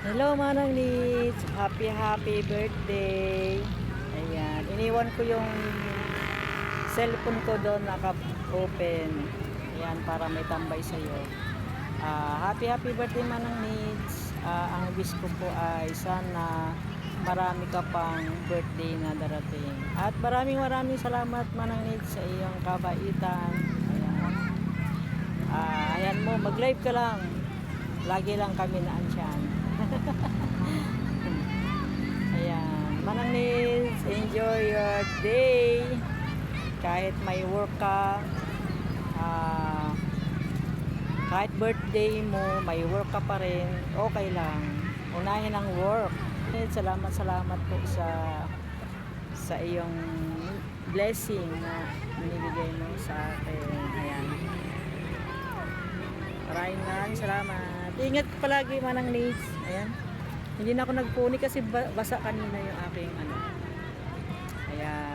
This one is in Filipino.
Hello Manang Leeds, happy happy birthday. Ayan, iniwan ko yung cellphone ko doon naka-open. Ayan, para may tambay sa'yo. Ah, happy happy birthday Manang Leeds. Ah, ang wish ko po ay sana marami ka pang birthday na darating. At maraming maraming salamat Manang Leeds sa iyong kabaitan. Ayan. Ah, ayan mo, mag-live ka lang. Lagi lang kami na ansyan. ayan. Manang Nils, enjoy your day. Kahit may work ka, ah, kahit birthday mo, may work ka pa rin, okay lang. Unahin ang work. Salamat, salamat po sa sa iyong blessing na binibigay mo sa akin. Ayan. Maraming maraming salamat. Ingat palagi manang needs. Ayan. Hindi na ako nagpuni kasi basa kanina yung aking ano. Ayan.